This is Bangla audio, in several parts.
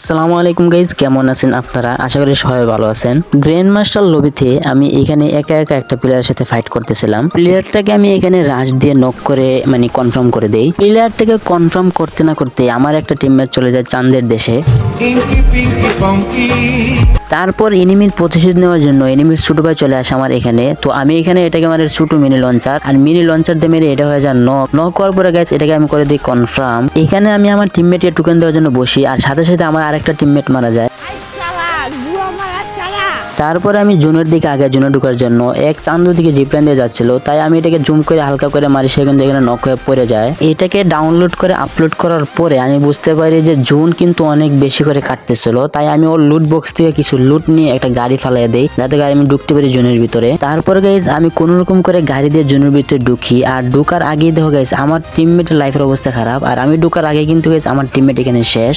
আসসালামু আলাইকুম গাইজ কেমন আছেন আপনারা? আশা করি সবাই ভালো আছেন। গ্র্যান্ড মাস্টার লবিতে আমি এখানে একা একা একটা প্লেয়ারের সাথে ফাইট করতেছিলাম। প্লেয়ারটাকে আমি এখানে রাশ দিয়ে নক করে মানে কনফার্ম করে দেই। প্লেয়ারটাকে কনফার্ম করতে না করতে আমার একটা টিমমেট চলে যায় চান্দের দেশে. তারপর এনিমির প্রতিশোধ নেওয়ার জন্য এনিমির ছোট ভাই চলে আসে আমার এখানে। তো আমি এখানে এটাকে আমার ছোট মিনি লঞ্চার আর মিনি লঞ্চার দিয়ে মেরে এটা হয়ে যায় নক নক করার পরে গেছে এটাকে আমি করে দিই কনফার্ম এখানে আমি আমার টিমমেটকে টুকেন দেওয়ার জন্য বসি। আর সাথে সাথে আমার আরেকটা টিমমেট মারা যায়। তারপরে আমি জুনের দিকে আগে জুনে ঢোকার জন্য এক চান্দু দিকে জিপলাইন দিয়ে যাচ্ছিল, তাই আমি এটাকে জুম করে হালকা করে মারি সে কিন্তু এখানে নক হয়ে পড়ে যায়। এটাকে ডাউনলোড করে আপলোড করার পরে আমি বুঝতে পারি যে জুন কিন্তু অনেক বেশি করে কাটতেছিল, তাই আমি ওর লুট বক্স থেকে কিছু লুট নিয়ে একটা গাড়ি ফালাই দেই, যাতে গাড়ি আমি ঢুকতে পারি জুনের ভিতরে। তারপরে গাইজ আমি কোনো রকম করে গাড়ি দিয়ে জুনের ভিতরে ঢুকি, আর ঢুকার আগেই দেখো গাইজ আমার টিমমেটের লাইফের অবস্থা খারাপ, আর আমি ঢুকার আগে কিন্তু গাইজ আমার টিমমেট এখানে শেষ।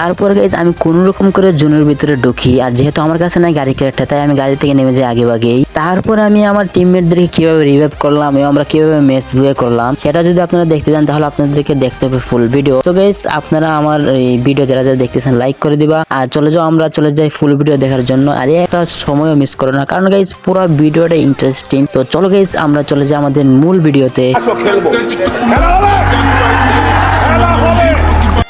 তারপর গাইজ আমি কোন রকম করে জুনের ভিতরে ঢুকি, আর যেহেতু আমার কাছে নাই গাড়ি ক্যারেক্টার তাই আমি গাড়ি থেকে নেমে যাই আগে আগেই তারপর আমি আমার টিমমেটদেরকে কীভাবে রিভাইভ করলাম এবং আমরা কীভাবে ম্যাচ বুয়ে করলাম, সেটা যদি আপনারা দেখতে চান, তাহলে আপনাদেরকে দেখতে হবে ফুল ভিডিও তো গাইজ আপনারা আমার এই ভিডিও যারা যারা দেখতেছেন লাইক করে দিবা। আর চলে যাও, আমরা চলে যাই ফুল ভিডিও দেখার জন্য। আর একটা সময়ও মিস করো না, কারণ গাইজ পুরো ভিডিওটা ইন্টারেস্টিং তো চলো গাইজ আমরা চলে যাই আমাদের মূল ভিডিওতে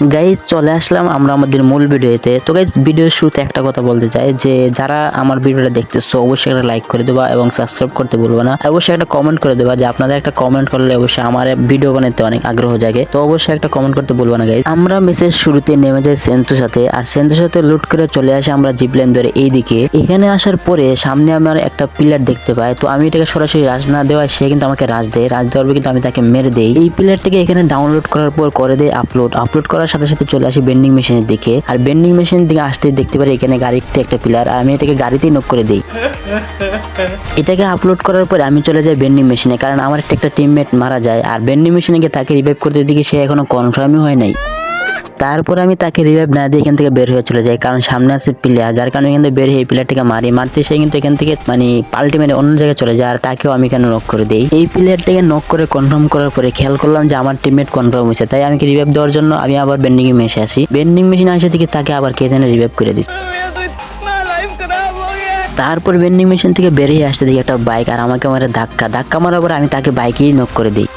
গাইজ চলে আসলাম আমরা আমাদের মূল ভিডিওতে। তো গাইজ ভিডিওর শুরুতে একটা কথা বলতে চাই যে, যারা আমার ভিডিওটা দেখতেছো, অবশ্যই একটা লাইক করে দেবা এবং সাবস্ক্রাইব করতে বলব না। অবশ্যই একটা কমেন্ট করে দেবা যে, আপনাদের একটা কমেন্ট করলে অবশ্যই আমার ভিডিও বানাতে অনেক আগ্রহ জাগে। তো অবশ্যই একটা কমেন্ট করতে বলব না গাইজ আমরা মেসেজ শুরুতে নেমে যাই সেন্তুর সাথে, আর সেন্তুর সাথে লুট করে চলে আসি আমরা জিপলাইন ধরে এইদিকে। এখানে আসার পরে সামনে আমার একটা পিলার দেখতে পাই। তো আমি এটাকে সরাসরি রাজ না দেওয়ায় সে কিন্তু আমাকে রাজ দেয়। রাজ দেওয়ার কিন্তু আমি তাকে মেরে দেই। এই পিলারটাকে এখানে ডাউনলোড করার পর করে দেয় আপলোড আপলোড করার সাথে সাথে চলে আসি বেন্ডিং মেশিনের দিকে। আর বেন্ডিং মেশিনের দিকে আসতে দেখতে পারি এখানে গাড়িতে একটা পিলার আর আমি এটাকে গাড়িতেই নক করে দিই। এটাকে আপলোড করার পরে আমি চলে যাই বেন্ডিং মেশিনে কারণ আমার একটা টিমমেট মারা যায়। আর বেন্ডিং মেশিনে তাকে রিভাইভ করতে দিকে সে এখনও কনফার্মই হয় নাই। তারপর আমি তাকে রিভাইভ না দিয়ে এখান থেকে বের হয়ে চলে যাই, কারণ সামনে আছে প্লেয়ার যার কারণে থেকে বের হয়ে প্লেয়ারটাকে মারি। মারতে সে কিন্তু এখান থেকে মানে পাল্টি মেরে অন্য জায়গায় চলে যায়, আর তাকেও আমি কেন নক করে দিই। এই প্লেয়ারটাকে নক করে কনফার্ম করার পরে খেয়াল করলাম যে আমার টিমমেট কনফার্ম হয়েছে, তাই আমি রিভাইভ দেওয়ার জন্য আমি আবার বেন্ডিং মেশে আসি বেন্ডিং মেশিন আসে থেকে তাকে আবার কে যেন রিভাইভ করে দিচ্ছি তারপর বেন্ডিং মেশিন থেকে বেরিয়ে আসতে দেখি একটা বাইক আর আমাকে মারে ধাক্কা। ধাক্কা মারার পর আমি তাকে বাইকেই নক করে দিই।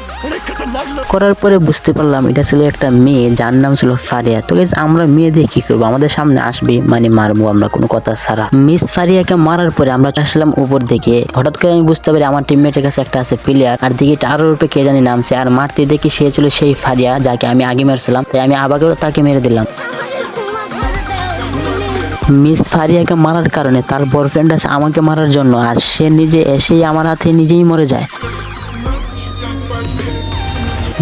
করার পরে বুঝতে পারলাম এটা ছিল একটা মেয়ে, যার নাম ছিল ফারিয়া। তো আমরা মেয়ে দিয়ে কি করব? আমাদের সামনে আসবে মানে মারবো আমরা কোনো কথা ছাড়া। মিস ফারিয়াকে মারার পরে আমরা আসলাম উপর দিকে। হঠাৎ করে আমি বুঝতে পারি আমার টিমমেটের কাছে একটা আছে প্লেয়ার আর দিকে টারোর উপরে কে জানি নামছে। আর মারতে দেখি সে ছিল সেই ফারিয়া, যাকে আমি আগে মেরেছিলাম। তাই আমি আবার তাকে মেরে দিলাম। মিস ফারিয়াকে মারার কারণে তার বয়ফ্রেন্ড আছে আমাকে মারার জন্য। আর সে নিজে এসেই আমার হাতে নিজেই মরে যায়।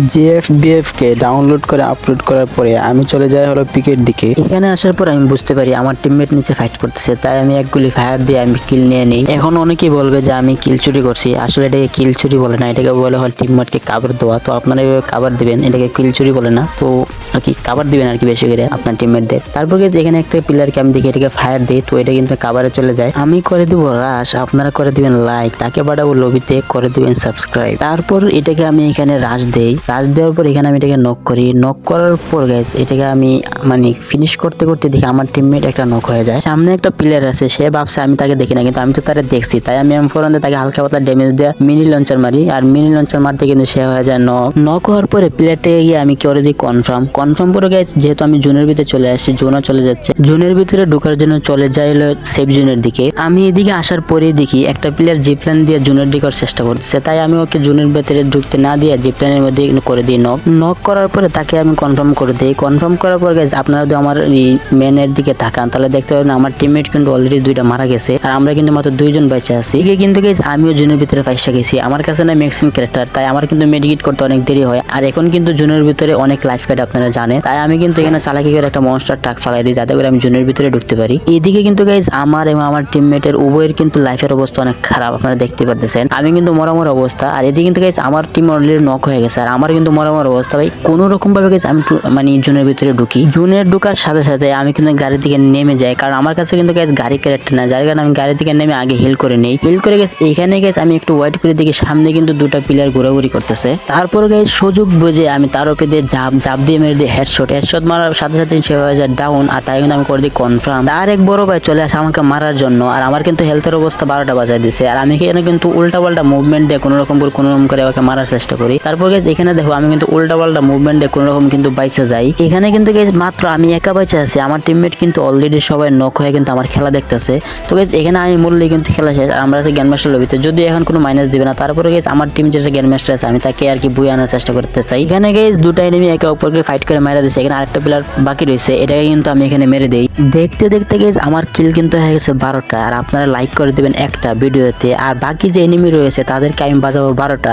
জিএফবিএফ বিএফকে ডাউনলোড করে আপলোড করার পরে আমি চলে যাই হলো পিকের দিকে। এখানে আসার পর আমি বুঝতে পারি আমার টিমমেট নিচে ফাইট করতেছে, তাই আমি এক গুলি ফায়ার দিয়ে আমি কিল নিয়ে নিই। এখন অনেকেই বলবে যে আমি কিল চুরি করছি, আসলে এটাকে কিল চুরি বলে না, এটাকে বলে হয় টিমমেটকে কাভার দেওয়া। তো আপনারা এভাবে কাভার দেবেন, এটাকে কিল চুরি বলে না। তো আর কি কাভার দিবেন আর কি বেশি করে আপনার টিমমেটদের তারপর গেছে এখানে একটা প্লেয়ারকে আমি দেখি, এটাকে ফায়ার দিই, তো এটা কিন্তু কাভারে চলে যায়। আমি করে দিব রাশ আপনারা করে দিবেন লাইক তাকে বাড়াবো লবিতে করে দিবেন সাবস্ক্রাইব তারপর এটাকে আমি এখানে রাশ দেই। রাশ দেওয়ার পর এখানে আমি এটাকে নক করি। নক করার পর গাইস এটাকে আমি মানে ফিনিশ করতে করতে দেখি আমার টিমমেট একটা নক হয়ে যায়। সামনে একটা প্লেয়ার আছে, সে ভাবছে আমি তাকে দেখি না, কিন্তু আমি তো তারা দেখছি। তাই আমি এম ফোর তাকে হালকা পাতলা ড্যামেজ দেওয়া মিনি লঞ্চার মারি। আর মিনি লঞ্চার মারতে কিন্তু সে হয়ে যায় নক নক হওয়ার পরে প্লেয়ারটাকে গিয়ে আমি করে দিই কনফার্ম কনফার্ম করে গাইস যেহেতু আমি জোনের ভিতরে চলে আসছি, জোনও চলে যাচ্ছে। জোনের ভিতরে ঢোকার জন্য চলে যাই হলো সেফ জোনের দিকে। আমি এদিকে আসার পরে দেখি একটা প্লেয়ার জিপলাইন দিয়ে জোনের ঢোকার চেষ্টা করতেছে, তাই আমি ওকে জোনের ভিতরে ঢুকতে না দিয়ে জিপলাইনের মধ্যে করে দিই নক নক করার পরে তাকে আমি কনফার্ম করে দিই। কনফার্ম করার পর গাইজ আপনারা যদি আমার এই মেনের দিকে তাকান, তাহলে দেখতে পাবেন আমার টিমমেট কিন্তু অলরেডি দুইটা মারা গেছে, আর আমরা কিন্তু মাত্র দুইজন বেঁচে আছি। এদিকে কিন্তু গাইজ আমিও জুনের ভিতরে ফাইসা গেছি। আমার কাছে না ম্যাক্সিম ক্যারেক্টার তাই আমার কিন্তু মেডিকেট করতে অনেক দেরি হয়। আর এখন কিন্তু জুনের ভিতরে অনেক লাইফ কার্ড আপনারা জানেন তাই আমি কিন্তু এখানে চালাকি করে একটা মনস্টার ট্রাক ফালাই দিই, যাতে করে আমি জুনের ভিতরে ঢুকতে পারি। এদিকে কিন্তু গাইজ আমার এবং আমার টিমমেটের উভয়ের কিন্তু লাইফের অবস্থা অনেক খারাপ, আপনারা দেখতে পারতেছেন। আমি কিন্তু মরামর অবস্থা, আর এদিকে কিন্তু গাইজ আমার টিম অলরেডি নক হয়ে গেছে, আর আমার কিন্তু মরা মরা অবস্থা। ভাই কোনো রকম ভাবে গেছে আমি মানে জুনের ভিতরে ঢুকি। জুনের ঢুকার সাথে সাথে আমি কিন্তু গাড়ির দিকে নেমে যাই, কারণ আমার কাছে কিন্তু গাইজ গাড়ি ক্যারেক্টার না যার কারণে আমি গাড়ি থেকে নেমে আগে হিল করে নেই। হিল করে গেছে এখানে গেছে আমি একটু ওয়াইট করে দেখি, সামনে কিন্তু দুটো প্লেয়ার ঘোরাঘুরি করতেছে। তারপর গেছে সুযোগ বুঝে আমি তার উপরে দিয়ে জাপ জাপ দিয়ে মেরে দিই হেডশট হেডশট মারার সাথে সাথে সে হয়ে যায় ডাউন আর তাই কিন্তু আমি করে দিই কনফার্ম তার এক বড় ভাই চলে আসে আমাকে মারার জন্য, আর আমার কিন্তু হেলথের অবস্থা বারোটা বাজায় দিছে। আর আমি এখানে কিন্তু উল্টা পাল্টা মুভমেন্ট দিয়ে কোনো রকম করে কোনো রকম করে ওকে মারার চেষ্টা করি। তারপর গেছে এখানে দেখো, আমি কিন্তু উল্টা পাল্টা মুভমেন্ট দিয়ে কোনো রকম কিন্তু বাইসে যাই। এখানে কিন্তু গেছে মাত্র আমি একা বাইচে আছি। আমার টিমমেট কিন্তু অলরেডি সবাই নক হয়ে কিন্তু আমার খেলা দেখতেছে। তো গেছে এখানে আমি মূল্যে কিন্তু খেলা শেষ, আর আমরা জ্ঞান মাস্টার লবিতে যদি এখন কোনো মাইনাস দিবে না। তারপরে গেছে আমার টিম যেটা জ্ঞান মাস্টার আছে, আমি তাকে আর কি বই আনার চেষ্টা করতে চাই। এখানে গেছে দুটা এনিমি একে অপরকে ফাইট করে মারা দিয়েছে এখানে আরেকটা প্লেয়ার বাকি রয়েছে, এটাকে কিন্তু আমি এখানে মেরে দিই। দেখতে দেখতে গেছে আমার কিল কিন্তু হয়ে গেছে বারোটা, আর আপনারা লাইক করে দেবেন একটা ভিডিওতে, আর বাকি যে এনিমি রয়েছে, তাদেরকে আমি বাজাবো বারোটা।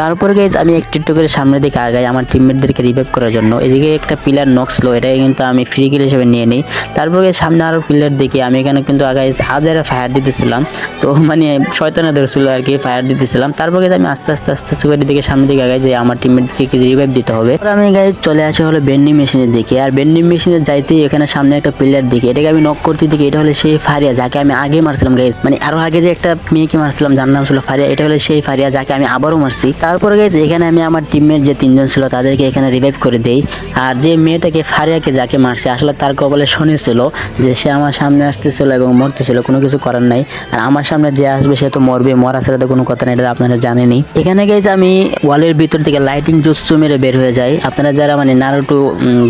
তারপর গাইজ আমি একটু একটু করে সামনের দিকে আগাই আমার টিমমেটদেরকে রিভাইভ করার জন্য। এদিকে একটা পিলার নক্সলো এটাকে কিন্তু আমি ফ্রি কিল হিসেবে নিয়ে নিই। তারপর গিয়ে সামনে আরও পিলার দিকে আমি এখানে কিন্তু আগাই হাজারে ফায়ার দিতেছিলাম। তো মানে শয়তানা ধরছিল আর কি ফায়ার দিতেছিলাম। তারপর গিয়ে আমি আস্তে আস্তে আস্তে আস্তে করে দিকে সামনের দিকে আগাই যে আমার টিমমেটকে রিভাইভ দিতে হবে। আমি গাইজ চলে আসি হলো বেন্ডিং মেশিনের দিকে। আর বেন্ডিং মেশিনে যাইতেই এখানে সামনে একটা পিলার দিকে এটাকে আমি নক করতে দিকে এটা হলো সেই ফারিয়া যাকে আমি আগে মারছিলাম গাইজ মানে আরও আগে যে একটা মেয়েকে মারছিলাম, যার নাম ছিল ফারিয়া, এটা হলো সেই ফারিয়া যাকে আমি আবারও মারছি। তারপরে গেছে, এখানে আমি আমার টিমমেট যে তিনজন ছিল তাদেরকে এখানে রিভাইভ করে দেই। আর যে মেয়েটাকে ফারিয়াকে যাকে মারছে, আসলে তার কবলে শুনেছিল যে সে আমার সামনে আসতেছিল এবং মরতেছিল, কোনো কিছু করার নাই। আর আমার সামনে যে আসবে সে তো মরবে, মরা ছাড়া তো কোনো কথা নেই, এটা আপনারা জানেনই। এখানে গেছে আমি ওয়ালের ভিতর থেকে লাইটিং জুসু মেরে বের হয়ে যাই। আপনারা যারা মানে নারুটু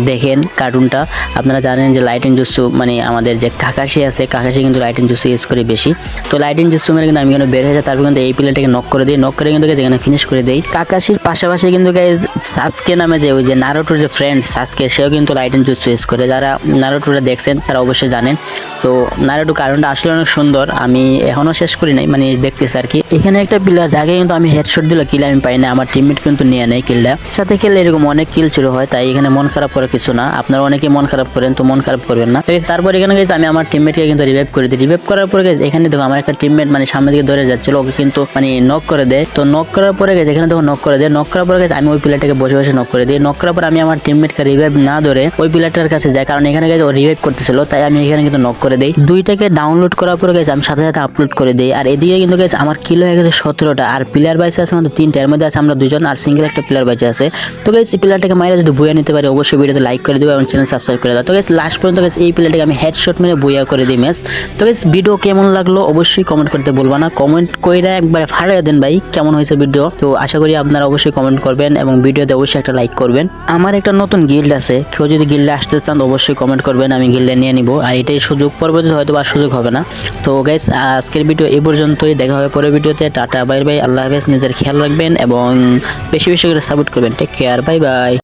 দেখেন কার্টুনটা আপনারা জানেন যে লাইটিং জুসু মানে আমাদের যে কাকাশি আছে, কাকাশি কিন্তু লাইটিং জুসু ইউজ করে বেশি। তো লাইটিং জুসু মেরে কিন্তু আমি এখানে বের হয়ে যাই, তারপর কিন্তু এই প্লেয়ারটাকে নক করে দিই। নক করে কিন্তু guys এখানে ফিনিশ করে দেই। কাকাশির পাশাপাশি কিন্তু গাইজ সাসকে নামে যে ওই যে নারোটোর যে ফ্রেন্ড সাসকে, সেও কিন্তু লাইটিং জুসু ইউজ করে। যারা নারোটোটা দেখছেন, তারা অবশ্যই জানেন। তো নারোটো কারণটা আসলে অনেক সুন্দর। আমি এখনও শেষ করি নাই মানে দেখতেছি আর কি। এখানে একটা প্লেয়ার যাকে কিন্তু আমি হেডশট দিলে কিল আমি পাই না। আমার টিমমেট কিন্তু নিয়ে নেয় কিলটা সাথে খেলে এরকম অনেক কিল ছিল হয়, তাই এখানে মন খারাপ করার কিছু না। আপনারা অনেকে মন খারাপ করেন, তো মন খারাপ করবেন না। তারপর এখানে গেছে আমি আমার টিমমেটকে কিন্তু রিভাইভ করে দিই। রিভাইভ করার পরে গেছে এখানে দেখো আমার একটা টিমমেট মানে সামনের দিকে ধরে যাচ্ছিল, ওকে কিন্তু মানে নক করে দেয়। তো নক করার পরে গেছে এখানে দেখো নক করে দেয়। নক করার পরে আমি ওই প্লেয়ারটাকে বসে বসে নক করে দিই। নক করার পর আমি আমার টিমমেটকে রিভাইভ না ধরে ওই প্লেয়ারটার কাছে যাই। কারণ এখানে গেছে ও রিভাইভ করতেছিল, তাই আমি এখানে কিন্তু নক করে দিই। দুইটাকে ডাউনলোড করার পরে গেছে আমি সাথে সাথে আপলোড করে দিই। আর এদিকে কিন্তু গেছে আমার কিলো হয়ে গেছে সতেরোটা। আর প্লেয়ার বাইসে আছে আমাদের তিনটা। এর মধ্যে আছে আমরা দুজন, আর সিঙ্গেল একটা প্লেয়ার বাইসে আছে। তো গেছে প্লেয়ারটাকে মাইরে যদি বইয়া নিতে পারি, অবশ্যই ভিডিওতে লাইক করে দেবো এবং চ্যানেল সাবস্ক্রাইব করে দাও। তো গেছে লাস্ট পর্যন্ত গেছে এই প্লেয়ারটাকে আমি হেডশট মেরে বইয়া করে দিই ম্যাচ তো গেছে ভিডিও কেমন লাগল? অবশ্যই কমেন্ট করতে বলবা না। কমেন্ট কইরা একবার ফাড়াই দেন ভাই, কেমন হয়েছে ভিডিও তো আশা করি আপনারা অবশ্যই কমেন্ট করবেন এবং ভিডিওতে অবশ্যই একটা লাইক করবেন। আমার একটা নতুন গিল্ড আছে, কেউ যদি গিল্ডে আসতে চান অবশ্যই কমেন্ট করবেন, আমি গিল্ডে নিয়ে নিব। আর এটাই সুযোগ, পরবর্তীতে হয়তো আর সুযোগ হবে না। তো গাইস আজকের ভিডিও এই পর্যন্তই, দেখা হবে পরের ভিডিওতে টাটা বাই বাই আল্লাহ হাফেজ, নিজের খেয়াল রাখবেন এবং বেশি বেশি করে সাপোর্ট করবেন। Take care bye bye